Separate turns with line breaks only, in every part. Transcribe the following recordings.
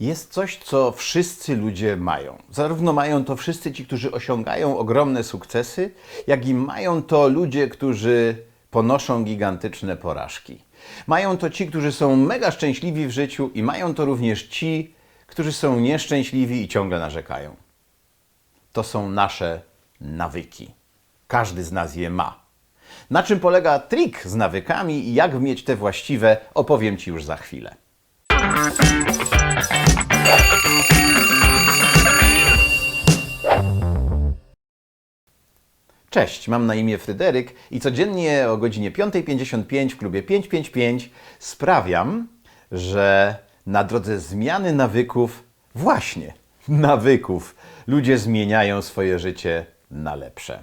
Jest coś, co wszyscy ludzie mają. Zarówno mają to wszyscy ci, którzy osiągają ogromne sukcesy, jak i mają to ludzie, którzy ponoszą gigantyczne porażki. Mają to ci, którzy są mega szczęśliwi w życiu, i mają to również ci, którzy są nieszczęśliwi i ciągle narzekają. To są nasze nawyki. Każdy z nas je ma. Na czym polega trik z nawykami i jak mieć te właściwe, opowiem Ci już za chwilę. Cześć, mam na imię Fryderyk i codziennie o godzinie 5.55 w klubie 555 sprawiam, że na drodze zmiany nawyków, właśnie nawyków, ludzie zmieniają swoje życie na lepsze.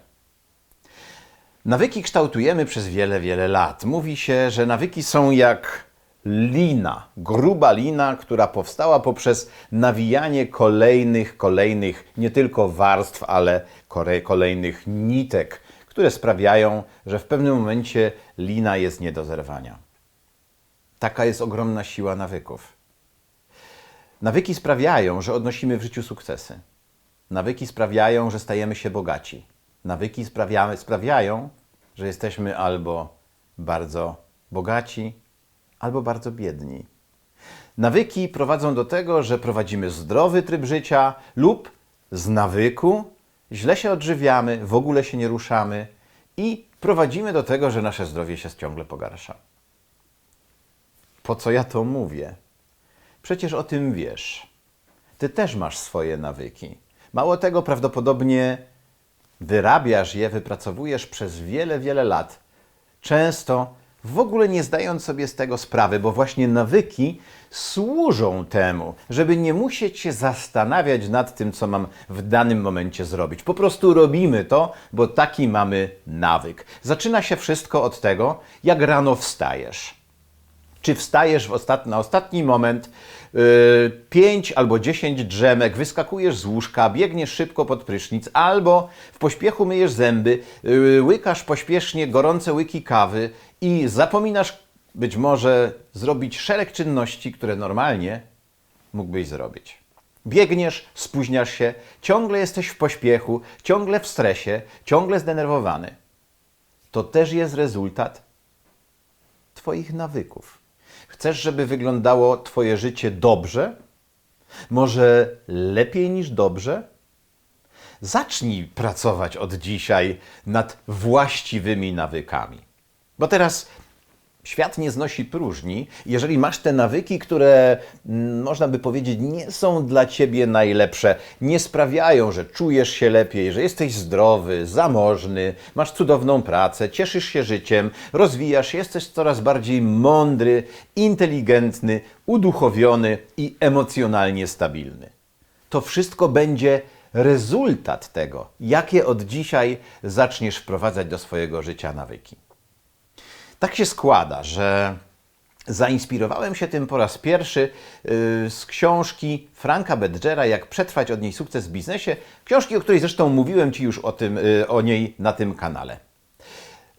Nawyki kształtujemy przez wiele, wiele lat. Mówi się, że nawyki są jak lina, gruba lina, która powstała poprzez nawijanie kolejnych, kolejnych nie tylko warstw, ale kolejnych nitek, które sprawiają, że w pewnym momencie lina jest nie do zerwania. Taka jest ogromna siła nawyków. Nawyki sprawiają, że odnosimy w życiu sukcesy. Nawyki sprawiają, że stajemy się bogaci. Nawyki sprawiają, że jesteśmy albo bardzo bogaci, albo bardzo biedni. Nawyki prowadzą do tego, że prowadzimy zdrowy tryb życia lub z nawyku źle się odżywiamy, w ogóle się nie ruszamy i prowadzimy do tego, że nasze zdrowie się ciągle pogarsza. Po co ja to mówię? Przecież o tym wiesz. Ty też masz swoje nawyki. Mało tego, prawdopodobnie wyrabiasz je, wypracowujesz przez wiele, wiele lat. Często w ogóle nie zdając sobie z tego sprawy, bo właśnie nawyki służą temu, żeby nie musieć się zastanawiać nad tym, co mam w danym momencie zrobić. Po prostu robimy to, bo taki mamy nawyk. Zaczyna się wszystko od tego, jak rano wstajesz czy wstajesz w ostat... na ostatni moment, 5 albo 10 drzemek, wyskakujesz z łóżka, biegniesz szybko pod prysznic, albo w pośpiechu myjesz zęby, yy, łykasz pośpiesznie gorące łyki kawy i zapominasz być może zrobić szereg czynności, które normalnie mógłbyś zrobić. Biegniesz, spóźniasz się, ciągle jesteś w pośpiechu, ciągle w stresie, ciągle zdenerwowany. To też jest rezultat Twoich nawyków. Chcesz, żeby wyglądało Twoje życie dobrze? Może lepiej niż dobrze? Zacznij pracować od dzisiaj nad właściwymi nawykami. Bo teraz świat nie znosi próżni. Jeżeli masz te nawyki, które mm, można by powiedzieć nie są dla ciebie najlepsze, nie sprawiają, że czujesz się lepiej, że jesteś zdrowy, zamożny, masz cudowną pracę, cieszysz się życiem, rozwijasz się, jesteś coraz bardziej mądry, inteligentny, uduchowiony i emocjonalnie stabilny. To wszystko będzie rezultat tego, jakie od dzisiaj zaczniesz wprowadzać do swojego życia nawyki. Tak się składa, że zainspirowałem się tym po raz pierwszy yy, z książki Franka Bedgera Jak przetrwać od niej sukces w biznesie. Książki, o której zresztą mówiłem Ci już o, tym, yy, o niej na tym kanale.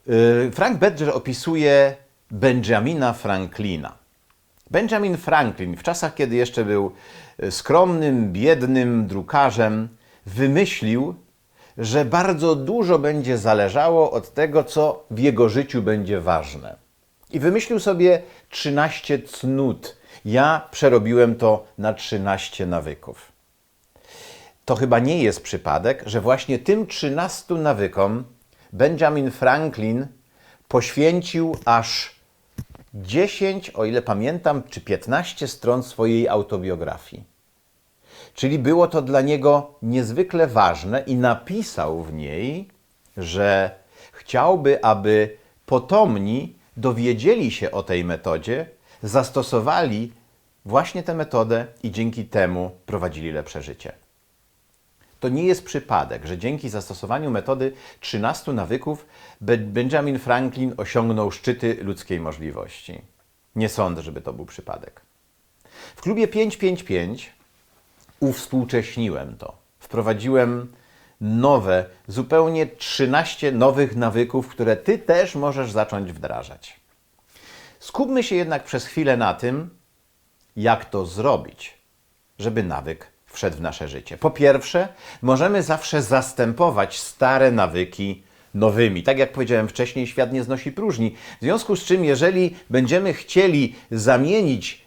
Yy, Frank Bedger opisuje Benjamina Franklina. Benjamin Franklin w czasach, kiedy jeszcze był y, skromnym, biednym drukarzem, wymyślił, że bardzo dużo będzie zależało od tego, co w jego życiu będzie ważne. I wymyślił sobie 13 cnót. Ja przerobiłem to na 13 nawyków. To chyba nie jest przypadek, że właśnie tym 13 nawykom Benjamin Franklin poświęcił aż 10, o ile pamiętam, czy 15 stron swojej autobiografii. Czyli było to dla niego niezwykle ważne i napisał w niej, że chciałby, aby potomni dowiedzieli się o tej metodzie, zastosowali właśnie tę metodę i dzięki temu prowadzili lepsze życie. To nie jest przypadek, że dzięki zastosowaniu metody 13 nawyków Benjamin Franklin osiągnął szczyty ludzkiej możliwości. Nie sądzę, żeby to był przypadek. W klubie 555 uwspółcześniłem to. Wprowadziłem nowe, zupełnie 13 nowych nawyków, które Ty też możesz zacząć wdrażać. Skupmy się jednak przez chwilę na tym, jak to zrobić. żeby nawyk wszedł w nasze życie? Po pierwsze, możemy zawsze zastępować stare nawyki nowymi. Tak jak powiedziałem wcześniej, świat nie znosi próżni. W związku z czym, jeżeli będziemy chcieli zamienić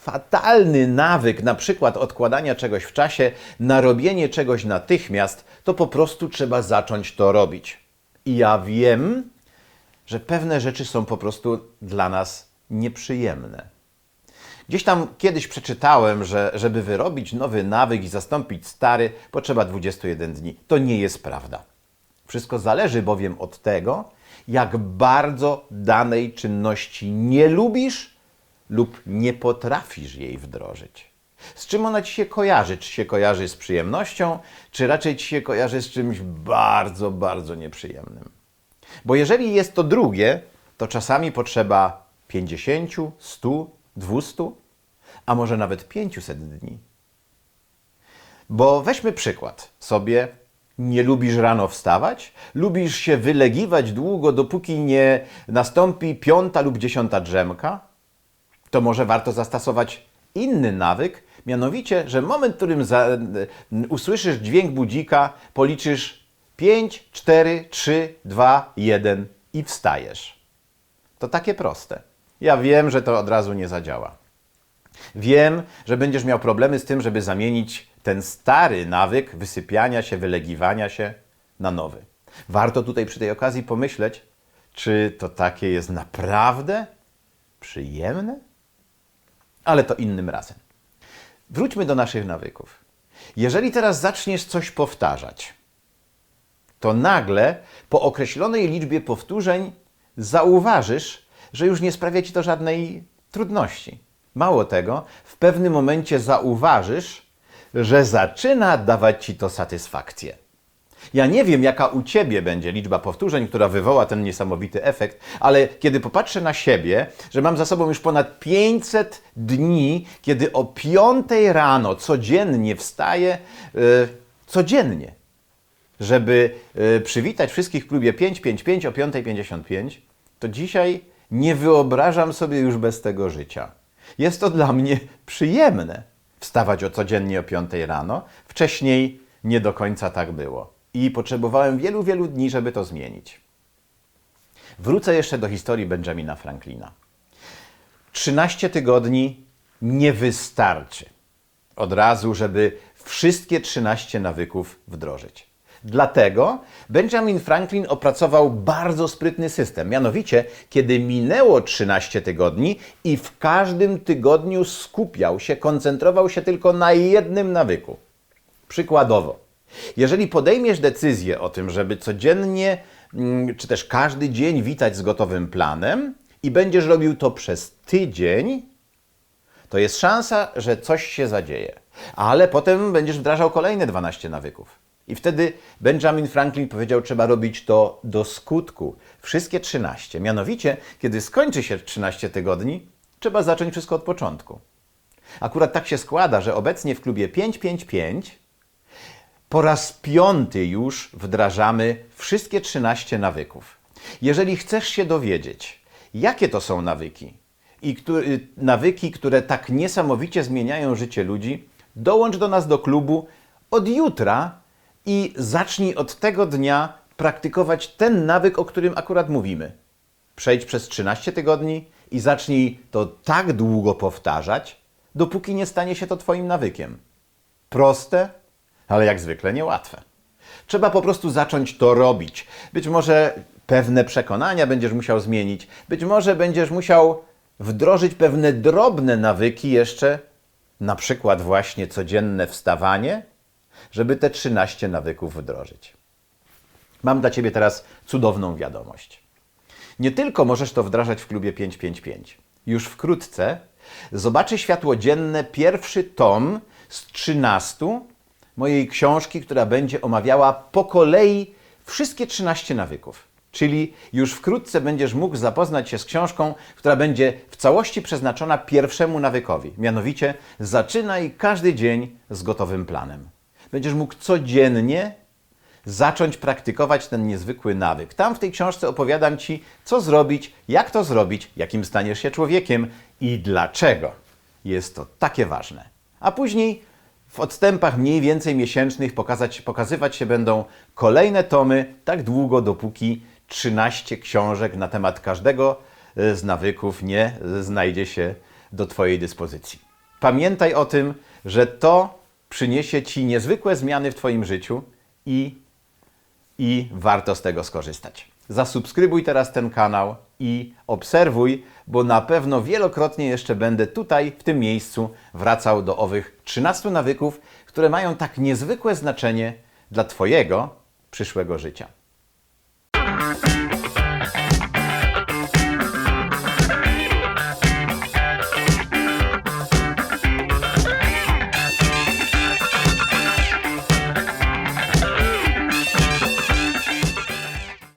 fatalny nawyk, na przykład odkładania czegoś w czasie, na robienie czegoś natychmiast, to po prostu trzeba zacząć to robić. I ja wiem, że pewne rzeczy są po prostu dla nas nieprzyjemne. Gdzieś tam kiedyś przeczytałem, że żeby wyrobić nowy nawyk i zastąpić stary, potrzeba 21 dni. To nie jest prawda. Wszystko zależy bowiem od tego, jak bardzo danej czynności nie lubisz lub nie potrafisz jej wdrożyć. Z czym ona ci się kojarzy? Czy się kojarzy z przyjemnością, czy raczej ci się kojarzy z czymś bardzo, bardzo nieprzyjemnym? Bo jeżeli jest to drugie, to czasami potrzeba 50, 100, 200, a może nawet 500 dni. Bo weźmy przykład sobie. Nie lubisz rano wstawać? Lubisz się wylegiwać długo, dopóki nie nastąpi piąta lub dziesiąta drzemka? To może warto zastosować inny nawyk, mianowicie, że moment, w którym za, usłyszysz dźwięk budzika, policzysz 5, 4, 3, 2, 1 i wstajesz. To takie proste. Ja wiem, że to od razu nie zadziała. Wiem, że będziesz miał problemy z tym, żeby zamienić ten stary nawyk wysypiania się, wylegiwania się na nowy. Warto tutaj przy tej okazji pomyśleć, czy to takie jest naprawdę przyjemne? Ale to innym razem. Wróćmy do naszych nawyków. Jeżeli teraz zaczniesz coś powtarzać, to nagle po określonej liczbie powtórzeń zauważysz, że już nie sprawia ci to żadnej trudności. Mało tego, w pewnym momencie zauważysz, że zaczyna dawać ci to satysfakcję. Ja nie wiem, jaka u ciebie będzie liczba powtórzeń, która wywoła ten niesamowity efekt, ale kiedy popatrzę na siebie, że mam za sobą już ponad 500 dni, kiedy o 5 rano codziennie wstaję, yy, codziennie, żeby y, przywitać wszystkich w klubie 555 o 5.55, to dzisiaj nie wyobrażam sobie już bez tego życia. Jest to dla mnie przyjemne wstawać o codziennie o 5 rano. Wcześniej nie do końca tak było. I potrzebowałem wielu, wielu dni, żeby to zmienić. Wrócę jeszcze do historii Benjamina Franklina. 13 tygodni nie wystarczy od razu, żeby wszystkie 13 nawyków wdrożyć. Dlatego Benjamin Franklin opracował bardzo sprytny system. Mianowicie, kiedy minęło 13 tygodni i w każdym tygodniu skupiał się, koncentrował się tylko na jednym nawyku. Przykładowo, jeżeli podejmiesz decyzję o tym, żeby codziennie, mm, czy też każdy dzień witać z gotowym planem i będziesz robił to przez tydzień, to jest szansa, że coś się zadzieje. Ale potem będziesz wdrażał kolejne 12 nawyków. I wtedy Benjamin Franklin powiedział, trzeba robić to do skutku. Wszystkie 13. Mianowicie, kiedy skończy się 13 tygodni, trzeba zacząć wszystko od początku. Akurat tak się składa, że obecnie w klubie 555 po raz piąty już wdrażamy wszystkie 13 nawyków. Jeżeli chcesz się dowiedzieć, jakie to są nawyki i który, nawyki, które tak niesamowicie zmieniają życie ludzi, dołącz do nas do klubu od jutra i zacznij od tego dnia praktykować ten nawyk, o którym akurat mówimy. Przejdź przez 13 tygodni i zacznij to tak długo powtarzać, dopóki nie stanie się to Twoim nawykiem. Proste, ale jak zwykle niełatwe. Trzeba po prostu zacząć to robić. Być może pewne przekonania będziesz musiał zmienić, być może będziesz musiał wdrożyć pewne drobne nawyki jeszcze, na przykład właśnie codzienne wstawanie, żeby te 13 nawyków wdrożyć. Mam dla Ciebie teraz cudowną wiadomość. Nie tylko możesz to wdrażać w klubie 555. Już wkrótce zobaczy światło dzienne pierwszy tom z 13 mojej książki, która będzie omawiała po kolei wszystkie 13 nawyków. Czyli już wkrótce będziesz mógł zapoznać się z książką, która będzie w całości przeznaczona pierwszemu nawykowi. Mianowicie zaczynaj każdy dzień z gotowym planem. Będziesz mógł codziennie zacząć praktykować ten niezwykły nawyk. Tam w tej książce opowiadam Ci, co zrobić, jak to zrobić, jakim staniesz się człowiekiem i dlaczego jest to takie ważne. A później w odstępach mniej więcej miesięcznych pokazać, pokazywać się będą kolejne tomy, tak długo, dopóki 13 książek na temat każdego z nawyków nie znajdzie się do Twojej dyspozycji. Pamiętaj o tym, że to przyniesie Ci niezwykłe zmiany w Twoim życiu i i warto z tego skorzystać. Zasubskrybuj teraz ten kanał i obserwuj, bo na pewno wielokrotnie jeszcze będę tutaj, w tym miejscu, wracał do owych 13 nawyków, które mają tak niezwykłe znaczenie dla Twojego przyszłego życia.